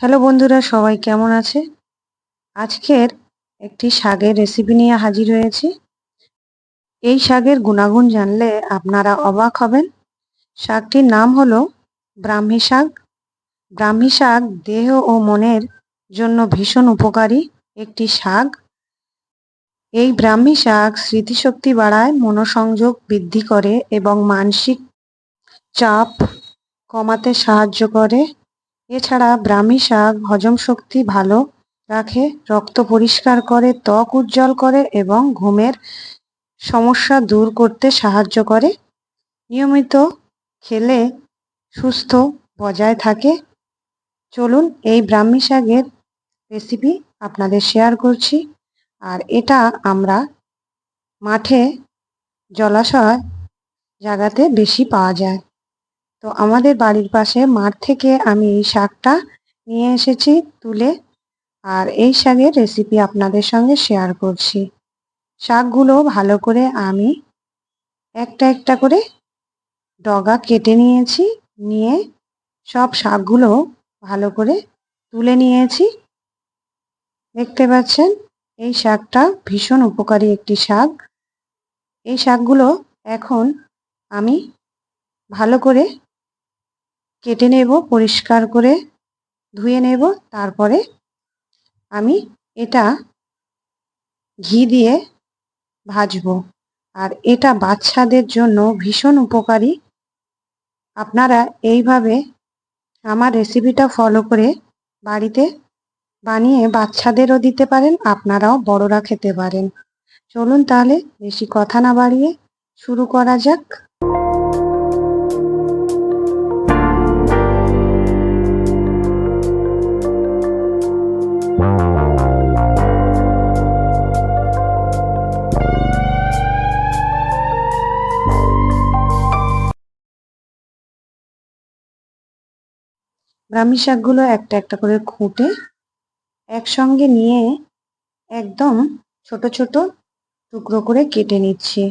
Hello বন্ধুরা, সবাই কেমন আছে? আজকের একটি শাকের রেসিপি নিয়ে হাজির হয়েছি। এই শাকের গুণাগুণ জানলে আপনারা অবাক হবেন। শাকটির নাম হলো ব্রাহ্মী শাক। ব্রাহ্মী শাক দেহ ও মনের জন্য ভীষণ উপকারী একটি শাক। এই ব্রাহ্মী শাক স্মৃতিশক্তি বাড়ায়, মনোসংযোগ বৃদ্ধি করে এবং মানসিক চাপ কমাতে সাহায্য করে। এছাড়া ব্রাহ্মী শাক, হজম শক্তি ভালো রাখে, রক্ত পরিষ্কার করে, ত্বক উজ্জ্বল করে এবং ঘুমের সমস্যা দূর করতে সাহায্য করে। নিয়মিত খেলে সুস্থ বজায় থাকে। চলুন এই ব্রাহ্মী শাকের রেসিপি আপনাদের শেয়ার করছি। আর এটা আমরা মাঠে জলাশয় জায়গাতে বেশি পাওয়া যায়। তো আমাদের বাড়ির পাশে মাঠ থেকে আমি এই শাকটা নিয়ে এসেছি তুলে। আর এই শাকের রেসিপি আপনাদের সঙ্গে শেয়ার করছি। শাকগুলো ভালো করে আমি একটা একটা করে ডগা কেটে নিয়েছি, নিয়ে সব শাকগুলো ভালো করে তুলে নিয়েছি। দেখতে পাচ্ছেন, এই শাকটা ভীষণ উপকারী একটি শাক। এই শাকগুলো এখন আমি ভালো করে কেটে নেব, পরিষ্কার করে ধুয়ে নেব, তারপরে আমি এটা ঘি দিয়ে ভাজবো। আর এটা বাচ্চাদের জন্য ভীষণ উপকারী। আপনারা এইভাবে আমার রেসিপিটা ফলো করে বাড়িতে বানিয়ে বাচ্চাদেরও দিতে পারেন, আপনারাও বড়রা খেতে পারেন। চলুন তাহলে বেশি কথা না বাড়িয়ে শুরু করা যাক। ব্রাহ্মী শাকগুলো একটা একটা করে খুঁটে একসঙ্গে নিয়ে একদম ছোট ছোট টুকরো করে কেটে নিচ্ছি।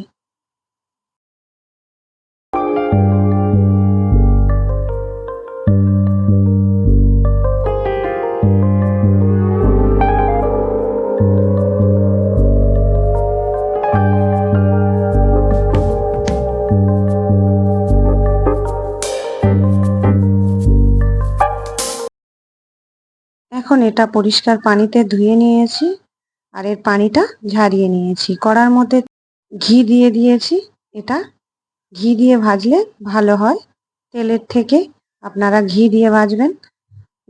এখন এটা পরিষ্কার পানিতে ধুয়ে নিয়েছি আর এর পানিটা ঝারিয়ে নিয়েছি। কড়ার মধ্যে ঘি দিয়ে দিয়েছি। এটা ঘি দিয়ে ভাজলে ভালো হয়। তেলের থেকে আপনারা ঘি দিয়ে ভাজবেন।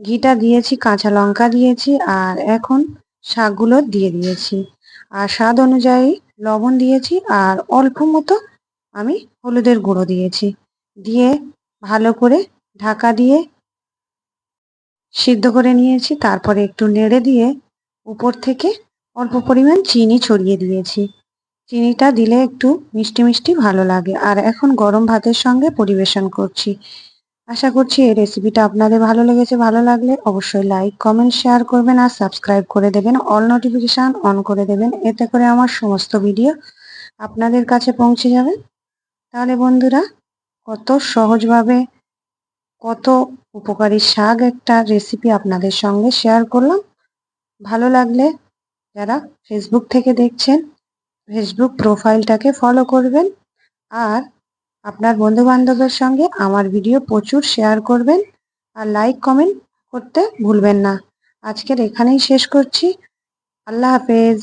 ঘিটা দিয়েছি, কাঁচা লঙ্কা দিয়েছি আর এখন শাকগুলো দিয়ে দিয়েছি। আর স্বাদ অনুযায়ী লবণ দিয়েছি আর অল্প মতো আমি হলুদের গুঁড়ো দিয়েছি। দিয়ে ভালো করে ঢাকা দিয়ে সিদ্ধ করে নিয়েছি। তারপরে একটু নেড়ে দিয়ে উপর থেকে অল্প পরিমাণ চিনি ছড়িয়ে দিয়েছি। চিনিটা দিলে একটু মিষ্টি মিষ্টি ভালো লাগে। আর এখন গরম ভাতের সঙ্গে পরিবেশন করছি। আশা করছি এই রেসিপিটা আপনাদের ভালো লেগেছে, ভালো লাগলে অবশ্যই লাইক, কমেন্ট, শেয়ার করবেন আর সাবস্ক্রাইব করে দেবেন। অল নোটিফিকেশান অন করে দেবেন। এতে করে আমার সমস্ত ভিডিও আপনাদের কাছে পৌঁছে যাবে। তাহলে বন্ধুরা, কত সহজভাবে কত উপকারী শাক একটা রেসিপি আপনাদের সঙ্গে শেয়ার করলাম। ভালো লাগলে যারা ফেসবুক থেকে দেখছেন ফেসবুক প্রোফাইলটাকে ফলো করবেন আর আপনার বন্ধু বান্ধবের সঙ্গে আমার ভিডিও প্রচুর শেয়ার করবেন আর লাইক কমেন্ট করতে ভুলবেন না। আজকের এখানেই শেষ করছি। আল্লাহ হাফেজ।